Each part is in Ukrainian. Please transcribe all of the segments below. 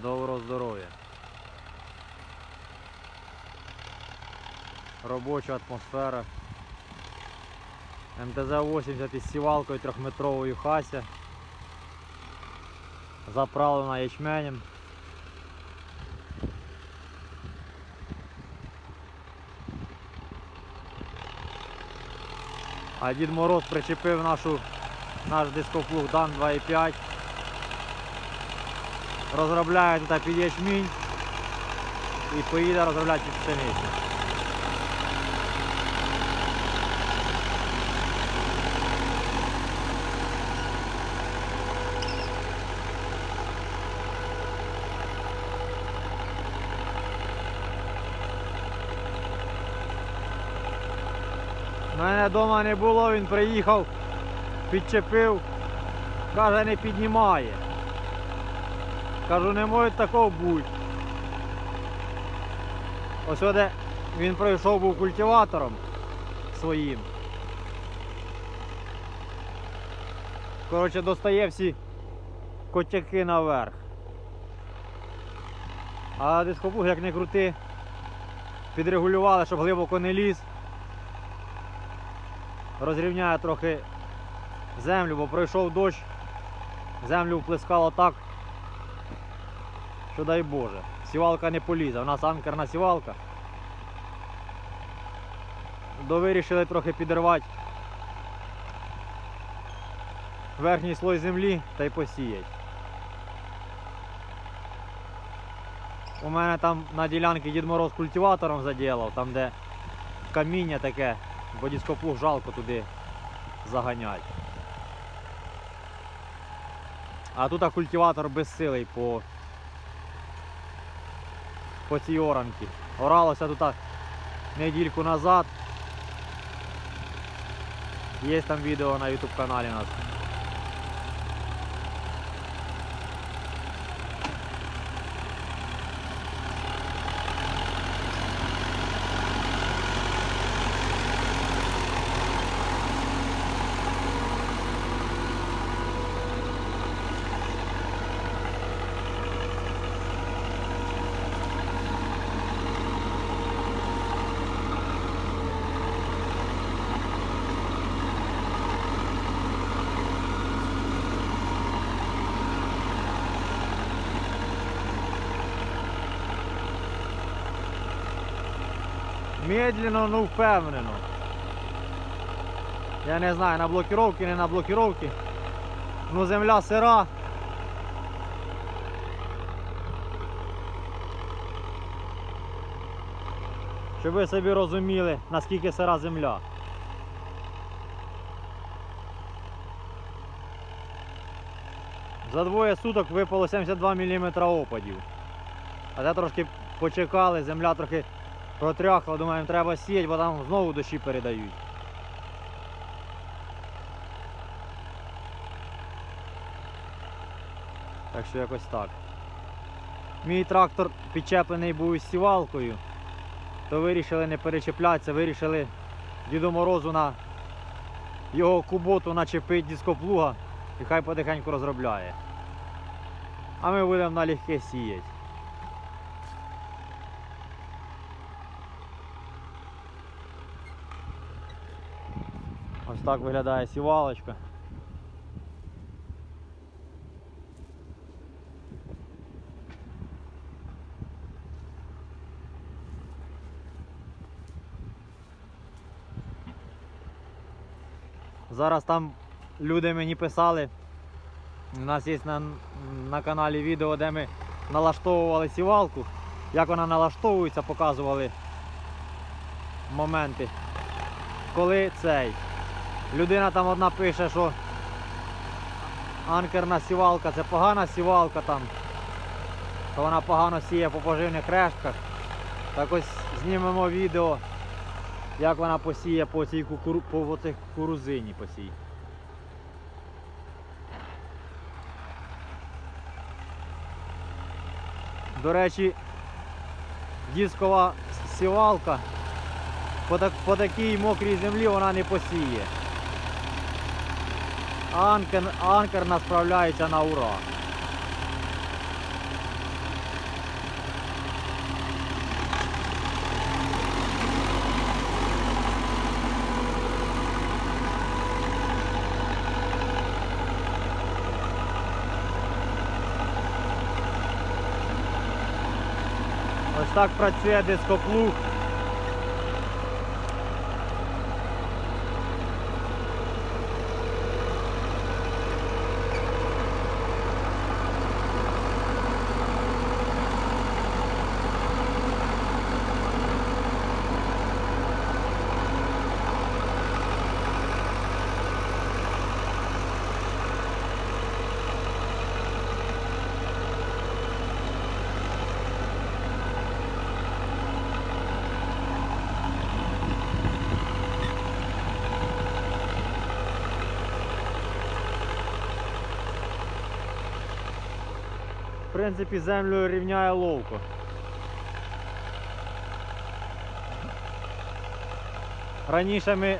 Доброго здоров'я. Робоча атмосфера. МТЗ-80 із сівалкою трьохметровою Хася. Заправлена ячменем. А Дід Мороз причепив нашу, наш дископлуг Дан 2.5. Розробляє тут під ячмінь і поїде розробляти під пшеницю. Мене вдома не було, він приїхав, підчепив, каже, не піднімає. Кажу, не може такого бути. Ось де він пройшов був культиватором своїм. Коротше, достає всі котяки наверх. А дископух, як не крути, підрегулювали, щоб глибоко не ліз. Розрівняє трохи землю, бо пройшов дощ, землю вплескало так, що дай Боже. Сівалка не полізе, у нас анкерна сівалка. До вирішили трохи підірвати верхній слой землі та й посіять. У мене там на ділянці Дід Мороз культиватором заділав, там де каміння таке, бо дископлуг жалко туди заганять. А тут а, культиватор безсилий по, по цій оранці. Оралося тут недільку назад. Є там відео на YouTube каналі у нас. Медленно, но впевнено. Я не знаю, на блокіровці, не на блокіровці. Ну земля сира. Щоб ви собі розуміли, наскільки сира земля. За двоє суток випало 72 мм опадів. А це трошки почекали, земля трохи протряхла, думаємо, треба сіяти, бо там знову дощі передають. Так що якось так. Мій трактор підчеплений був із сівалкою, то вирішили не перечіплятися, вирішили Діду Морозу на його куботу начепити дископлуга і хай потихеньку розробляє. А ми будемо налегке сіяти. Так виглядає сівалочка. Зараз там люди мені писали. У нас є на, на каналі відео, де ми налаштовували сівалку. Як вона налаштовується, показували моменти. Коли цей. Людина там одна пише, що анкерна сівалка це погана сівалка там. То вона погано сіє по поживних рештках. Так ось знімемо відео, як вона посіє по цій кукуру... по цих кукурузині посій. До речі, дискова сівалка по, так, по такій мокрій землі вона не посіє. Анкер, анкер нас справляється на ура. Ось так працює дископлуг. В принципі, землю рівняє ловко. Раніше ми,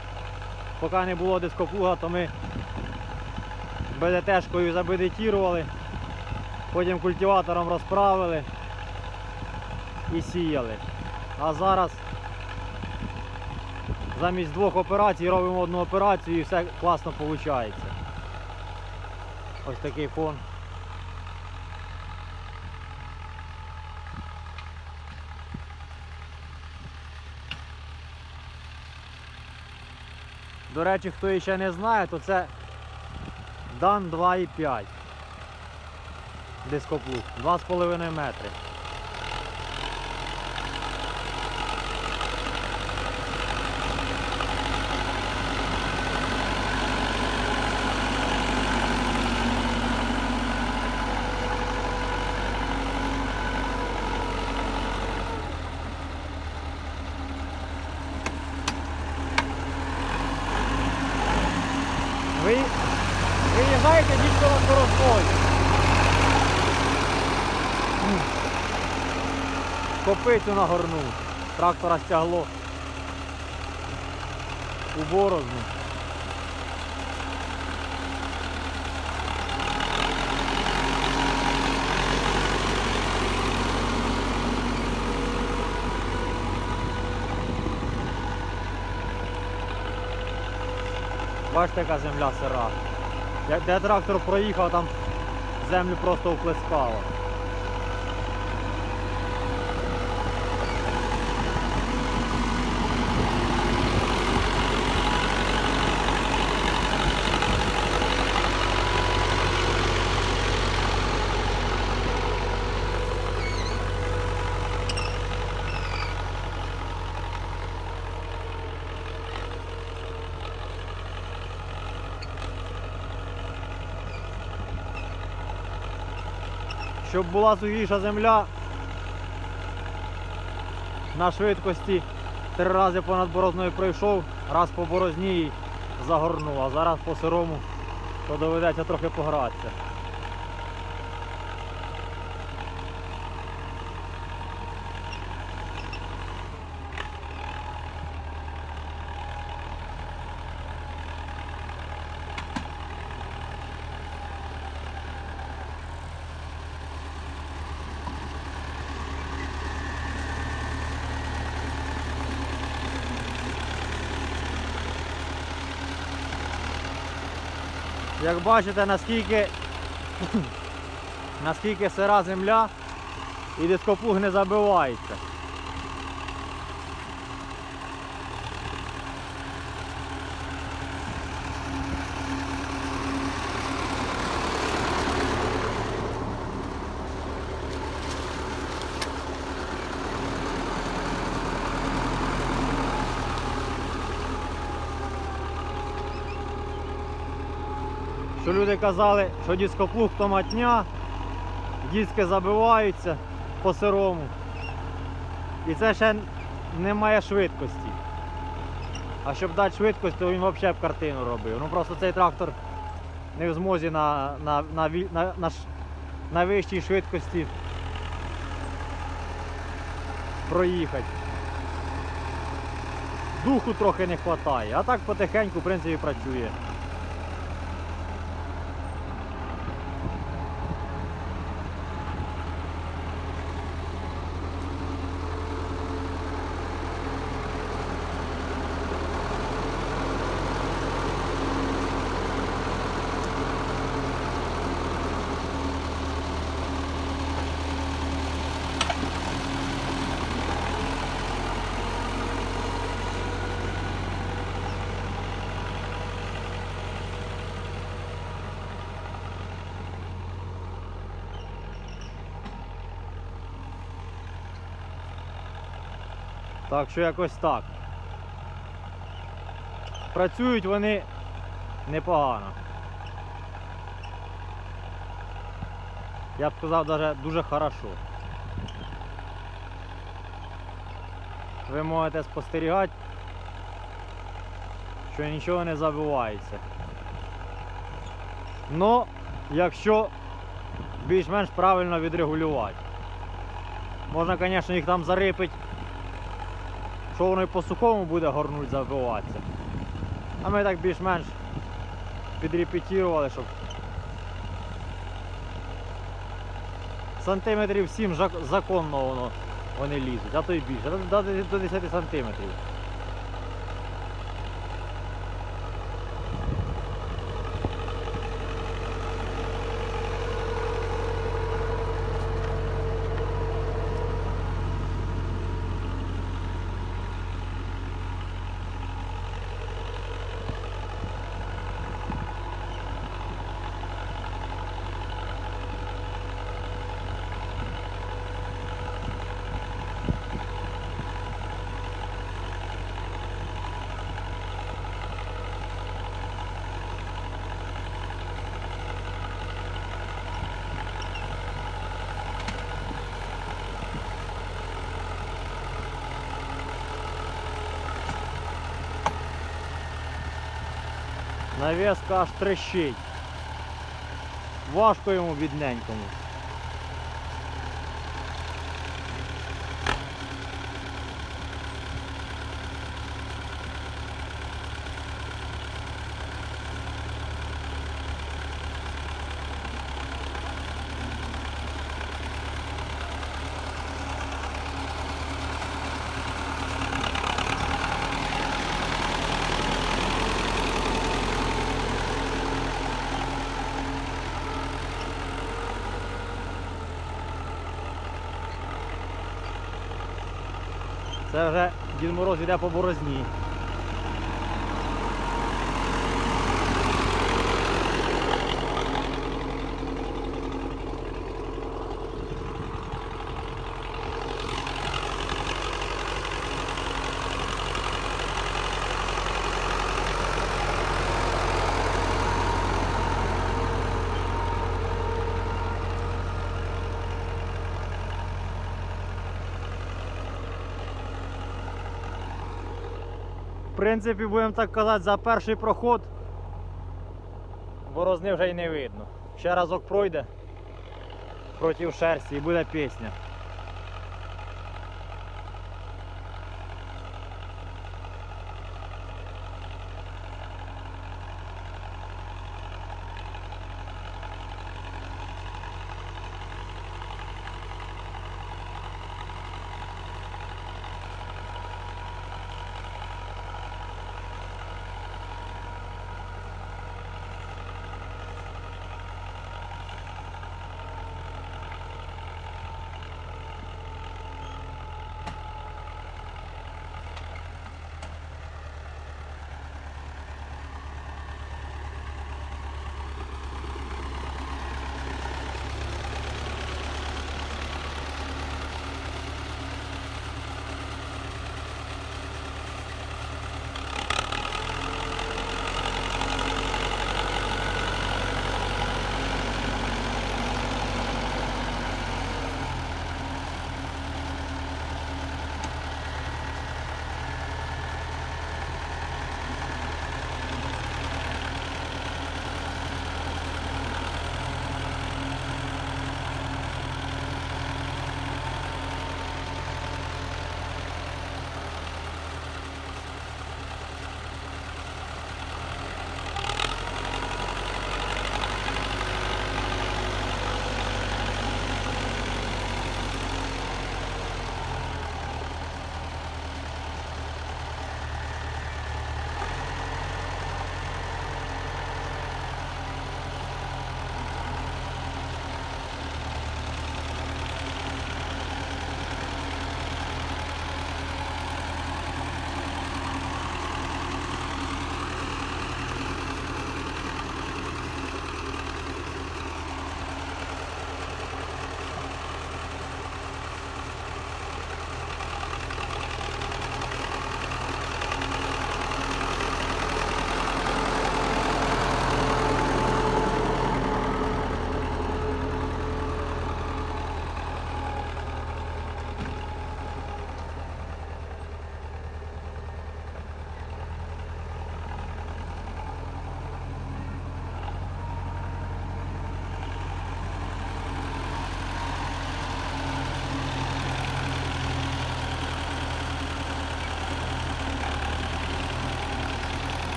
поки не було дископлуга, то ми БДТшкою забедетірували, потім культиватором розправили і сіяли. А зараз замість двох операцій робимо одну операцію і все класно виходить. Ось такий фон. До речі, хто ще не знає, то це Дан 2,5 дископлуг, 2,5 метри. Ви виїжджаєте дійсно на скоростой. Копицю нагорнув. Трактора стягло у борозну. Бачите, яка земля сира. Де трактор проїхав, там землю просто вплескало. Щоб була сухіша земля на швидкості три рази понад борозною пройшов, раз по борозні і загорнув, а зараз по сирому то доведеться трохи погратися. Як бачите, наскільки, наскільки сира земля і дископуг не забивається. Що люди казали, що дископлуг то матня, диски забиваються по сирому. І це ще не має швидкості. А щоб дати швидкість, то він взагалі б картину робив. Ну просто цей трактор не в змозі на, на, на, на, на, на вищій швидкості проїхати. Духу трохи не вистачає, а так потихеньку, в принципі, працює. Так що якось так. Працюють вони непогано. Я б сказав, навіть дуже хорошо. Ви можете спостерігати, що нічого не забувається. Ну, якщо більш-менш правильно відрегулювати. Можна, звісно, їх там зарипити, що воно і по сухому буде горнуть забиватися. А ми так більш-менш підрепетірували, щоб сантиметрів 7 законно воно вони лізуть, а то й більше, до, до, до 10 сантиметрів. Навеска аж трещить. Важко йому бідненькому. Це вже Дід Мороз йде по борозні. Принципі, будемо так казати, за перший проход борозни вже й не видно. Ще разок пройде проти шерсті і буде пісня.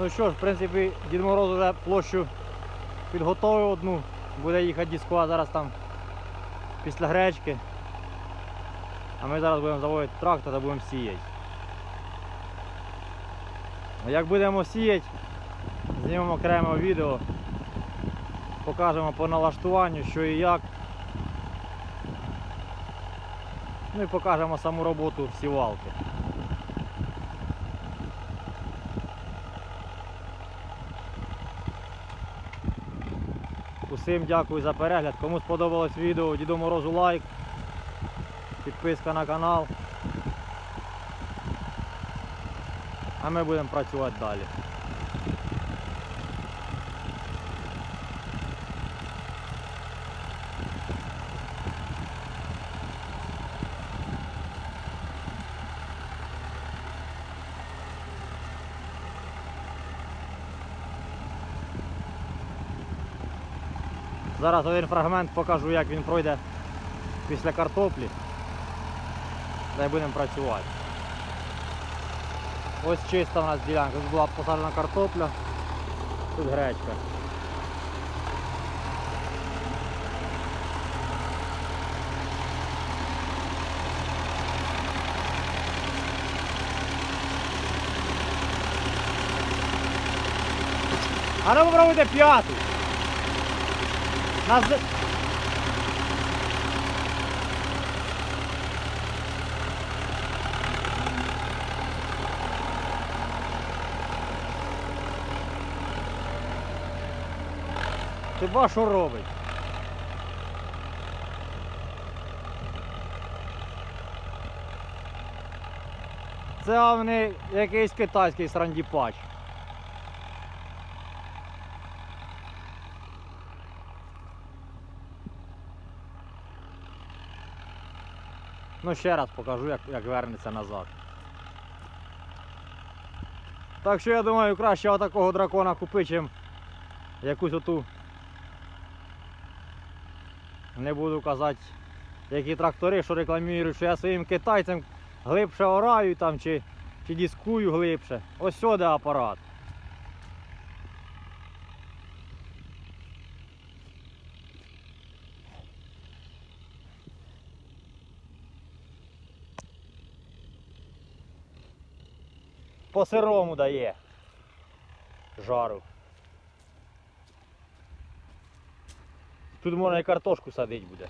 Ну що ж, в принципі, Дід Мороз вже площу підготовив одну. Буде їхати дискова зараз там після гречки. А ми зараз будемо заводити трактор та будемо сіяти. Як будемо сіяти, знімемо окреме відео, покажемо по налаштуванню, що і як. Ну і покажемо саму роботу сівалки. Усім дякую за перегляд. Кому сподобалось відео, Діду Морозу лайк, підписка на канал. А ми будемо працювати далі. Зараз один фрагмент покажу, як він пройде після картоплі. Та й будемо працювати. Ось чиста у нас ділянка. Тут була посаджена картопля, тут гречка. А ну попробуйте п'яту. Нас... Ти ба що робить? Це вони якийсь китайський срандіпач. Ну ще раз покажу, як, як вернеться назад. Так що я думаю, краще отакого дракона купити, чим якусь оту. Не буду казати, які трактори, що рекламують, що я своїм китайцям глибше ораю там чи, чи дискую глибше. Ось сюди апарат. По сирому дає жару. Тут можна і картошку садити буде.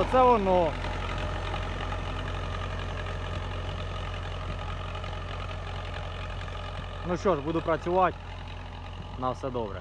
Оце воно. Ну що ж, буду працювати. На все добре.